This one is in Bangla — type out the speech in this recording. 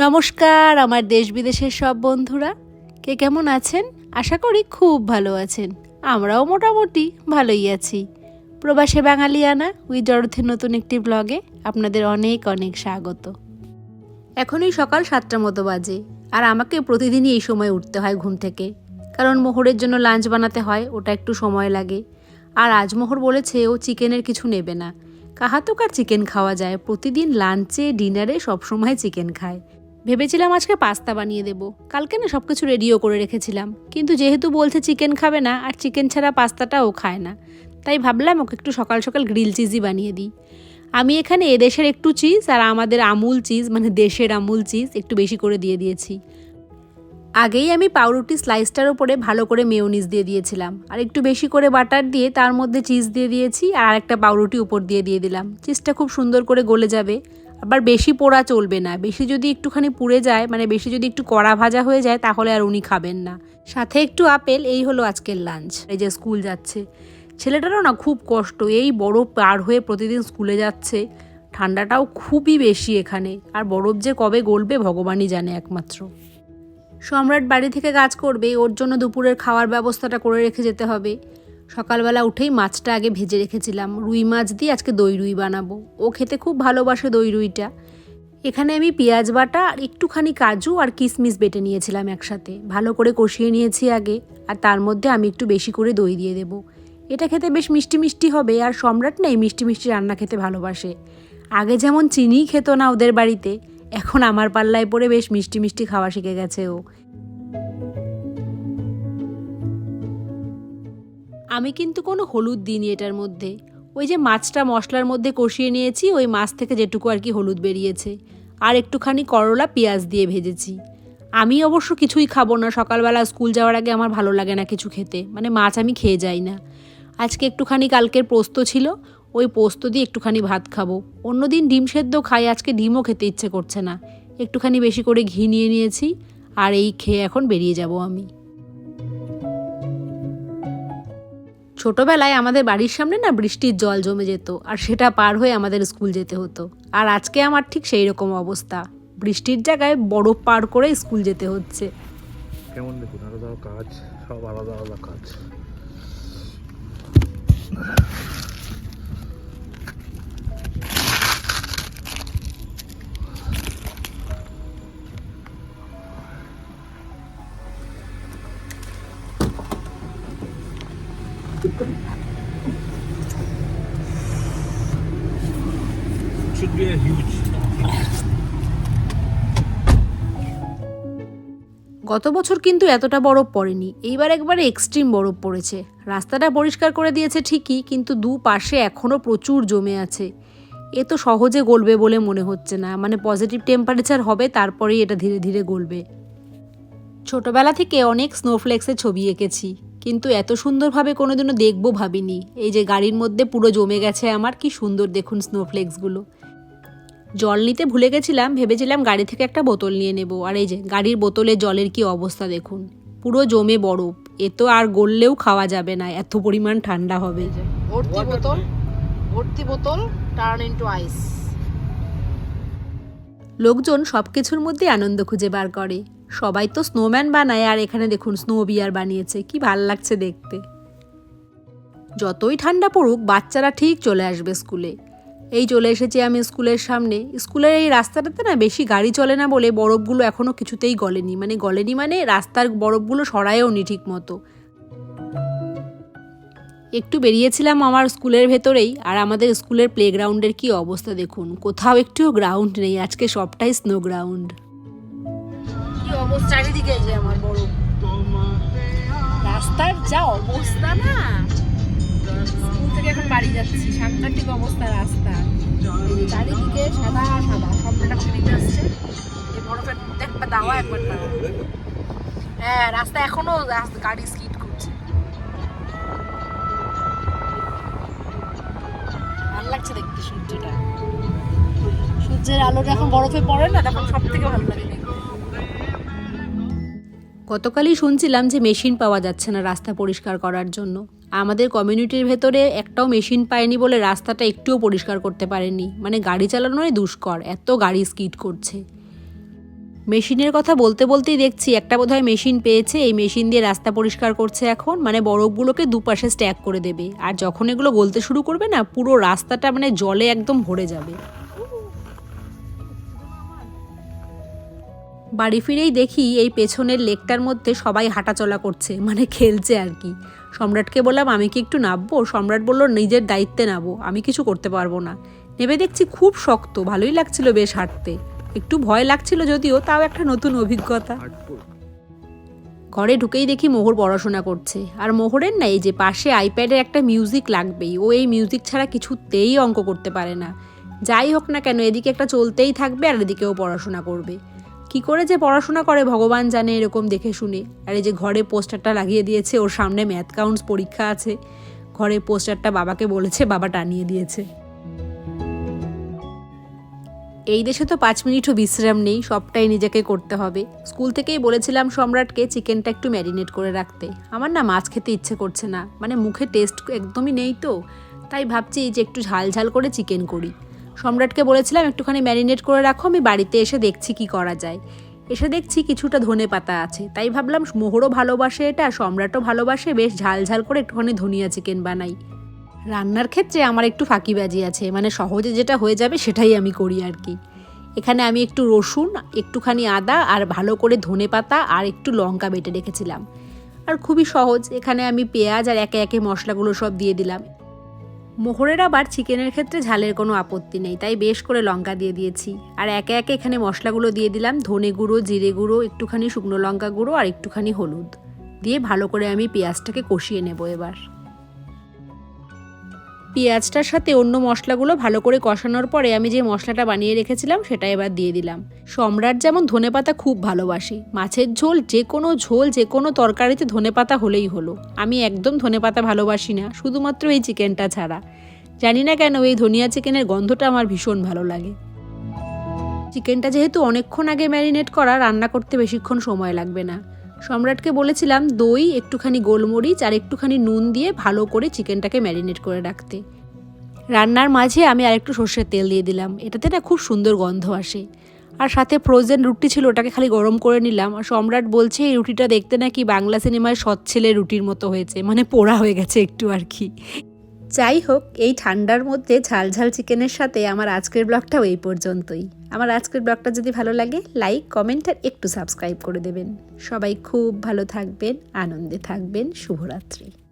নমস্কার, আমার দেশ বিদেশের সব বন্ধুরা। কে কেমন আছেন? আশা করি খুব ভালো আছেন। আমরাও মোটামুটি ভালোই আছি। প্রবাসে বাঙালিয়ানা, উই জড়থের নতুন একটি ব্লগে আপনাদের অনেক অনেক স্বাগত। এখনই সকাল সাতটা মতো বাজে, আর আমাকে প্রতিদিনই এই সময় উঠতে হয় ঘুম থেকে। কারণ মোহরের জন্য লাঞ্চ বানাতে হয়, ওটা একটু সময় লাগে। আর আজ মোহর বলেছে ও চিকেনের কিছু নেবে না। কাহাতুক আর চিকেন খাওয়া যায়, প্রতিদিন লাঞ্চে, ডিনারে সবসময় চিকেন খায়। ভেবেছিলাম আজকে পাস্তা বানিয়ে দেব। কালকে না সব কিছু রেডিও করে রেখেছিলাম। কিন্তু যেহেতু বলছে চিকেন খাবে না, আর চিকেন ছাড়া পাস্তাটা ও খায় না, তাই ভাবলাম ওকে একটু সকাল সকাল গ্রিল চিজই বানিয়ে দিই। আমি এখানে এদেশের একটু চিজ আর আমাদের আমুল চিজ মানে দেশের আমুল চিজ একটু বেশি করে দিয়ে দিয়েছি। আগেই আমি পাউরুটি স্লাইসটার ওপরে ভালো করে মেয়োনিজ দিয়ে দিয়েছিলাম। আর একটু বেশি করে বাটার দিয়ে তার মধ্যে চিজ দিয়ে দিয়েছি, আর আরেকটা পাউরুটি উপর দিয়ে দিয়ে দিলাম। চিজটা খুব সুন্দর করে গলে যাবে। আবার বেশি পোড়া চলবে না। বেশি যদি একটুখানি পুড়ে যায় মানে বেশি যদি একটু কড়া ভাজা হয়ে যায়, তাহলে আর উনি খাবেন না। সাথে একটু আপেল, এই হলো আজকের লাঞ্চ এই যে স্কুল যাচ্ছে। ছেলেটারও না খুব কষ্ট। এই বরফ পার হয়ে প্রতিদিন স্কুলে যাচ্ছে। ঠান্ডাটাও খুবই বেশি এখানে। আর বরফ যে কবে গলবে, ভগবানই জানে একমাত্র। সম্রাট বাড়ি থেকে কাজ করবে। ওর জন্য দুপুরের খাওয়ার ব্যবস্থাটা করে রেখে যেতে হবে। সকালবেলা উঠেই মাছটা আগে ভেজে রেখেছিলাম। রুই মাছ দিয়ে আজকে দই রুই বানাবো। ও খেতে খুব ভালোবাসে দই রুইটা। এখানে আমি পেঁয়াজ বাটা আর একটুখানি কাজু আর কিশমিশ বেটে নিয়েছিলাম একসাথে। ভালো করে কষিয়ে নিয়েছি আগে, আর তার মধ্যে আমি একটু বেশি করে দই দিয়ে দেব। এটা খেতে বেশ মিষ্টি মিষ্টি হবে, আর সম্রাট না এই মিষ্টি মিষ্টি রান্না খেতে ভালোবাসে। আগে যেমন চিনিই খেত না ওদের বাড়িতে, এখন আমার পাল্লায় পড়ে বেশ মিষ্টি মিষ্টি খাওয়া শিখে গেছে ও। আমি কিন্তু কোনো হলুদ দিইনি এটার মধ্যে। ওই যে মাছটা মশলার মধ্যে কষিয়ে নিয়েছি, ওই মাছ থেকে যেটুকু আর কি হলুদ বেরিয়েছে। আর একটুখানি করলা, পেঁয়াজ দিয়ে ভেজেছি। আমি অবশ্য কিছুই খাব না, সকালবেলা স্কুল যাওয়ার আগে আমার ভালো লাগে না কিছু খেতে। মানে মাছ আমি খেয়ে যাই না। আজকে একটুখানি কালকের পোস্ত ছিল, ওই পোস্ত দিয়ে একটুখানি ভাত খাব। অন্যদিন ডিম সেদ্ধ খাই, আজকে ডিমও খেতে ইচ্ছে করছে না। একটুখানি বেশি করে ঘি নিয়ে নিয়েছি, আর এই খেয়ে এখন বেরিয়ে যাব আমি। ছোটবেলায় আমাদের বাড়ির সামনে না বৃষ্টির জল জমে যেত আর সেটা পার হয়ে আমাদের স্কুল যেতে হতো। আর আজকে আমার ঠিক সেই রকম অবস্থা। বৃষ্টির জায়গায় বরফ পার করে স্কুল যেতে হচ্ছে। কেমন দেখুন, আলাদা কাজ, সব আলাদা আলাদা কাজ। Should be a huge গত বছর কিন্তু এতটা বরফ পড়েনি। এইবার একবারে এক্সট্রিম বরফ পড়েছে। রাস্তাটা পরিষ্কার করে দিয়েছে ঠিকই, কিন্তু দু পাশে এখনও প্রচুর জমে আছে। এ তো সহজে গলবে বলে মনে হচ্ছে না। মানে পজিটিভ টেম্পারেচার হবে, তারপরেই এটা ধীরে ধীরে গলবে। ছোটবেলা থেকে অনেক স্নোফ্লেক্সের ছবি এঁকেছি। কিন্তু এত সুন্দরভাবে কোনোদিনও দেখব ভাবিনি। এই যে গাড়ির মধ্যে পুরো জমে গেছে আমার কি সুন্দর দেখুন স্নোফ্লেক্সগুলো জল নিতে ভুলে গেছিলাম ভেবেছিলাম গাড়ি থেকে একটা বোতল নিয়ে নেব। আর এই যে গাড়ির বোতলে জলের কি অবস্থা দেখুন। পুরো জমে বরফ এ তো আর গললেও খাওয়া যাবে না এত পরিমাণ ঠান্ডা হবে। ভর্তি বোতল ভর্তি বোতল টার্ন ইনটু আইস লোকজন সব কিছুর মধ্যে আনন্দ খুঁজে বার করে। সবাই তো স্নোম্যান বানায়, আর এখানে দেখুন স্নো বিয়ার বানিয়েছে, কি ভালো লাগছে দেখতে। যতই ঠান্ডা পড়ুক, বাচ্চারা ঠিক চলে আসবে স্কুলে। এই চলে এসেছি আমি স্কুলের সামনে। স্কুলের এই রাস্তাটাতে না বেশি গাড়ি চলে না বলে বরফগুলো এখনও কিছুতেই গলেনি। মানে গলেনি মানে রাস্তার বরফগুলো সরায়ও নি ঠিক মতো একটু বেরিয়েছিলাম আমার স্কুলের ভেতরেই, আর আমাদের স্কুলের প্লেগ্রাউন্ডের কি অবস্থা দেখুন। কোথাও একটুও গ্রাউন্ড নেই, আজকে সবটাই স্নো গ্রাউন্ড কি অবস্থা? চারিদিকে যে আমার বড় রাস্তার যা অবস্থা না। স্কুল থেকে এখন বাড়ি যাচ্ছি, সাংঘাতিক অবস্থা রাস্তা। চারিদিকে সাদা সাদা শব্দটা শুনিতে আসছে। এই বরফের একবার দাওয়া একবার হ্যাঁ রাস্তা এখনও গাড়ি স্কিড করছে। ভালো লাগছে দেখতে সূর্যটা। সূর্যের আলোটা এখন বরফে পড়ে না, তখন সব থেকে ভালো লাগে গতকালই শুনছিলাম যে মেশিন পাওয়া যাচ্ছে না রাস্তা পরিষ্কার করার জন্য। আমাদের কমিউনিটির ভেতরে একটাও মেশিন পায়নি বলে রাস্তাটা একটুও পরিষ্কার করতে পারেনি মানে গাড়ি চালানোই দুষ্কর, এত গাড়ি স্কিড করছে। মেশিনের কথা বলতে বলতেই দেখছি একটা বোধহয় মেশিন পেয়েছে, এই মেশিন দিয়ে রাস্তা পরিষ্কার করছে এখন মানে বরফগুলোকে দুপাশে স্ট্যাক করে দেবে। আর যখন এগুলো গলতে শুরু করবে না, পুরো রাস্তাটা মানে জলে একদম ভরে যাবে। বাড়ি ফিরেই দেখি এই পেছনের লেকটার মধ্যে সবাই হাঁটাচলা করছে মানে খেলছে আর কি। সম্রাটকে বললাম, আমি কি একটু নামবো? সম্রাট বলল, নিজের দায়িত্বে নামবো আমি কিছু করতে পারব না। নেমে দেখছি খুব শক্ত, ভালোই লাগছিল বেশ হাঁটতে। একটু ভয় লাগছিল যদিও, তাও একটা নতুন অভিজ্ঞতা। ঘরে ঢুকেই দেখি মোহর পড়াশোনা করছে। আর মোহরের না, এই যে পাশে আইপ্যাডের একটা মিউজিক লাগবেই, ও এই মিউজিক ছাড়া কিছুতেই অঙ্ক করতে পারে না। যাই হোক না কেন, এদিকে একটা চলতেই থাকবে আর এদিকেও পড়াশোনা করবে। কি করে যে পড়াশোনা করে, ভগবান জানে এরকম দেখে শুনে। আর এই যে ঘরে পোস্টারটা লাগিয়ে দিয়েছে, ওর সামনে ম্যাথ কাউন্টস পরীক্ষা আছে। ঘরে পোস্টারটা বাবাকে বলেছে, বাবা টানিয়ে দিয়েছে। এই দেশে তো পাঁচ মিনিটও বিশ্রাম নেই, সবটাই নিজেকে করতে হবে। স্কুল থেকেই বলেছিলাম সম্রাটকে চিকেনটা একটু ম্যারিনেট করে রাখতে। আমার না মাছ খেতে ইচ্ছে করছে না মানে মুখে টেস্ট একদমই নেই তো। তাই ভাবছি যে একটু ঝাল ঝাল করে চিকেন করি। সম্রাটকে বলেছিলাম, একটুখানি ম্যারিনেট করে রাখো, আমি বাড়িতে এসে দেখছি কি করা যায়। এসে দেখছি কিছুটা ধনে পাতা আছে। তাই ভাবলাম, মোহরও ভালোবাসে এটা, সম্রাটও ভালোবাসে, বেশ ঝাল ঝাল করে একটুখানি ধনিয়া চিকেন বানাই। রান্নার ক্ষেত্রে আমার একটু ফাঁকিবাজি আছে মানে সহজে যেটা হয়ে যাবে সেটাই আমি করি আর কি। এখানে আমি একটু রসুন, একটুখানি আদা আর ভালো করে ধনে পাতা আর একটু লঙ্কা বেটে রেখেছিলাম। আর খুবই সহজ, এখানে আমি পেঁয়াজ আর একে একে মশলাগুলো সব দিয়ে দিলাম। মোহরের আবার চিকেনের ক্ষেত্রে ঝালের কোনো আপত্তি নেই, তাই বেশ করে লঙ্কা দিয়ে দিয়েছি। আর একে একে এখানে মশলাগুলো দিয়ে দিলাম, ধনে গুঁড়ো, জিরে গুঁড়ো, একটুখানি শুকনো লঙ্কা গুঁড়ো আর একটুখানি হলুদ। দিয়ে ভালো করে আমি পেঁয়াজটাকে কষিয়ে নেব এবার। পেঁয়াজটার সাথে অন্য মশলাগুলো ভালো করে কষানোর পরে আমি যে মশলাটা বানিয়ে রেখেছিলাম সেটা এবার দিয়ে দিলাম। সম্রাট যেমন ধনেপাতা খুব ভালোবাসে, মাছের ঝোল যে কোনো ঝোল, যে কোনো তরকারিতে ধনেপাতা হলেই হলো। আমি একদম ধনেপাতা ভালোবাসি না, শুধুমাত্র এই চিকেনটা ছাড়া। জানি না কেন এই ধনিয়া চিকেনের গন্ধটা আমার ভীষণ ভালো লাগে। চিকেনটা যেহেতু অনেকক্ষণ আগে ম্যারিনেট করা, রান্না করতে বেশিক্ষণ সময় লাগবে না। সম্রাটকে বলেছিলাম, দই, একটুখানি গোলমরিচ আর একটুখানি নুন দিয়ে ভালো করে চিকেনটাকে ম্যারিনেট করে রাখতে। রান্নার মাঝে আমি আরেকটু সর্ষের তেল দিয়ে দিলাম। এটাতে না খুব সুন্দর গন্ধ আসে। আর সাথে ফ্রোজেন রুটি ছিল, ওটাকে খালি গরম করে নিলাম। আর সম্রাট বলছে, এই রুটিটা দেখতে নাকি বাংলা সিনেমায় সৎ ছেলে রুটির মতো হয়েছে। মানে পোড়া হয়ে গেছে একটু আর কি। যাই হোক, এই ঠান্ডার মধ্যে ঝালঝাল ঝাল চিকেনের সাথে আমার আজকের ব্লগটাও এই পর্যন্তই। আমার আজকের ব্লগটা যদি ভালো লাগে, লাইক, কমেন্ট আর একটু সাবস্ক্রাইব করে দেবেন। সবাই খুব ভালো থাকবেন, আনন্দে থাকবেন, শুভরাত্রি।